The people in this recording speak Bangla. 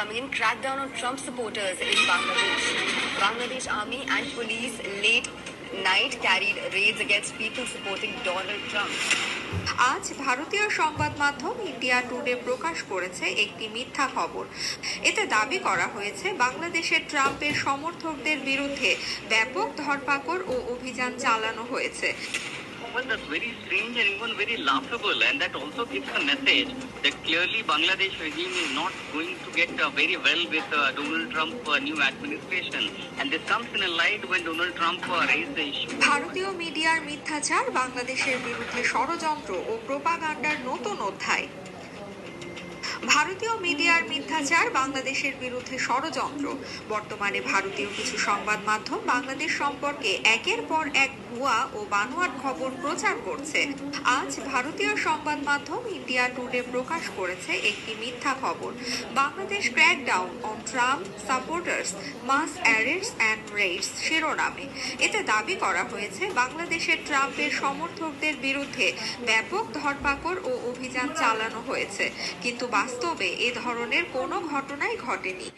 coming in, crackdown on Trump supporters in Bangladesh. Bangladesh army and police late night carried raids against people supporting Donald Trump. আজ ভারতীয় সংবাদ মাধ্যম ইন্ডিয়া টুডে প্রকাশ করেছে একটি মিথ্যা খবর এতে দাবি করা হয়েছে বাংলাদেশের ট্রাম্পের সমর্থকদের বিরুদ্ধে ব্যাপক ধরপাকড় ও অভিযান চালানো হয়েছে Well, that's very strange and even very laughable, and that also gives a message that clearly Bangladesh regime is not going to get uh, very well with uh, Donald Trump uh, new administration. And this comes in a light when Donald Trump uh, raised the issue. ভারতীয় মিডিয়ার মিথ্যাচার বাংলাদেশের বিরুদ্ধে ষড়যন্ত্র ও প্রোপাগান্ডার নতুন অধ্যায় ভারতীয় মিডিয়ার মিথ্যাচার বাংলাদেশের বিরুদ্ধে ষড়যন্ত্র। বর্তমানে ভারতীয় কিছু সংবাদ মাধ্যম বাংলাদেশ সম্পর্কে একের পর এক ভুয়া ও বানোয়াট খবর প্রচার করছে। আজ ভারতীয় সংবাদ মাধ্যম ইন্ডিয়া টুডে প্রকাশ করেছে একটি মিথ্যা খবর। Bangladesh crackdown on Trump supporters, mass arrest and raids শিরোনামে। এতে দাবি করা হয়েছে, বাংলাদেশের ট্রাম্পের সমর্থকদের বিরুদ্ধে ব্যাপক ধরপাকড় ও অভিযান চালানো হয়েছে। কিন্তু বাস্তবে এ ধরনের কোনো ঘটনাই ঘটেনি।